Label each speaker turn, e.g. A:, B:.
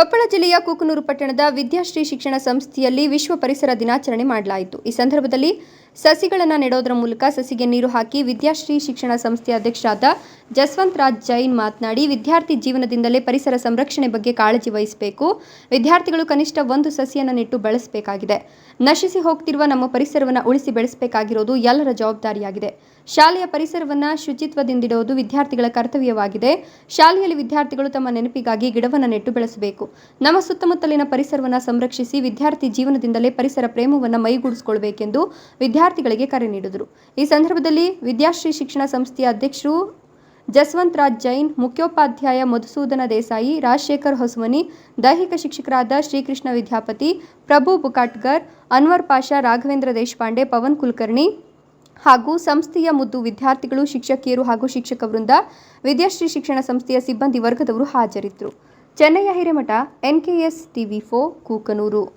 A: ಕೊಪ್ಪಳ ಜಿಲ್ಲೆಯ ಕೂಕನೂರು ಪಟ್ಟಣದ ವಿದ್ಯಾಶ್ರೀ ಶಿಕ್ಷಣ ಸಂಸ್ಥೆಯಲ್ಲಿ ವಿಶ್ವ ಪರಿಸರ ದಿನಾಚರಣೆ ಮಾಡಲಾಯಿತು. ಈ ಸಂದರ್ಭದಲ್ಲಿ ಸಸಿಗಳನ್ನು ನೆಡೋದರ ಮೂಲಕ ಸಸಿಗೆ ನೀರು ಹಾಕಿ ವಿದ್ಯಾಶ್ರೀ ಶಿಕ್ಷಣ ಸಂಸ್ಥೆ ಅಧ್ಯಕ್ಷರಾದ ಜಸ್ವಂತ್ ರಾಜ್ ಜೈನ್ ಮಾತನಾಡಿ, ವಿದ್ಯಾರ್ಥಿ ಜೀವನದಿಂದಲೇ ಪರಿಸರ ಸಂರಕ್ಷಣೆ ಬಗ್ಗೆ ಕಾಳಜಿ ವಹಿಸಬೇಕು. ವಿದ್ಯಾರ್ಥಿಗಳು ಕನಿಷ್ಠ ಒಂದು ಸಸಿಯನ್ನು ನೆಟ್ಟು ಬೆಳೆಸಬೇಕಾಗಿದೆ. ನಶಿಸಿ ಹೋಗ್ತಿರುವ ನಮ್ಮ ಪರಿಸರವನ್ನು ಉಳಿಸಿ ಬೆಳೆಸಬೇಕಾಗಿರೋದು ಎಲ್ಲರ ಜವಾಬ್ದಾರಿಯಾಗಿದೆ. ಶಾಲೆಯ ಪರಿಸರವನ್ನು ಶುಚಿತ್ವದಿಂದಿಡುವುದು ವಿದ್ಯಾರ್ಥಿಗಳ ಕರ್ತವ್ಯವಾಗಿದೆ. ಶಾಲೆಯಲ್ಲಿ ವಿದ್ಯಾರ್ಥಿಗಳು ತಮ್ಮ ನೆನಪಿಗಾಗಿ ಗಿಡವನ್ನು ನೆಟ್ಟು ಬೆಳೆಸಬೇಕು. ನಮ್ಮ ಸುತ್ತಮುತ್ತಲಿನ ಪರಿಸರವನ್ನು ಸಂರಕ್ಷಿಸಿ ವಿದ್ಯಾರ್ಥಿ ಜೀವನದಿಂದಲೇ ಪರಿಸರ ಪ್ರೇಮವನ್ನು ಮೈಗೂಡಿಸಿಕೊಳ್ಬೇಕೆಂದು ವಿದ್ಯಾರ್ಥಿಗಳಿಗೆ ಕರೆ ನೀಡಿದರು. ಈ ಸಂದರ್ಭದಲ್ಲಿ ವಿದ್ಯಾಶ್ರೀ ಶಿಕ್ಷಣ ಸಂಸ್ಥೆಯ ಅಧ್ಯಕ್ಷರು ಜಸ್ವಂತ್ ರಾಜ್ ಜೈನ್, ಮುಖ್ಯೋಪಾಧ್ಯಾಯ ಮಧುಸೂದನ ದೇಸಾಯಿ, ರಾಜಶೇಖರ್ ಹೊಸಮನಿ ದೈಹಿಕ ಶಿಕ್ಷಕರಾದ ಶ್ರೀಕೃಷ್ಣ ವಿದ್ಯಾಪತಿ, ಪ್ರಭು ಬುಕಾಟ್ಗರ್ ಅನ್ವರ್ ಪಾಷಾ, ರಾಘವೇಂದ್ರ ದೇಶಪಾಂಡೆ, ಪವನ್ ಕುಲಕರ್ಣಿ ಹಾಗೂ ಸಂಸ್ಥೆಯ ಮುದ್ದು ವಿದ್ಯಾರ್ಥಿಗಳು, ಶಿಕ್ಷಕಿಯರು ಹಾಗೂ ಶಿಕ್ಷಕ ವೃಂದ, ವಿದ್ಯಾಶ್ರೀ ಶಿಕ್ಷಣ ಸಂಸ್ಥೆಯ ಸಿಬ್ಬಂದಿ ವರ್ಗದವರು ಹಾಜರಿದ್ದರು. ಚೆನ್ನಯ್ಯ ಹಿರೇಮಠ, ಎನ್ಕೆಎಸ್ ಟಿವಿ ಫೋ ಕೂಕನೂರು.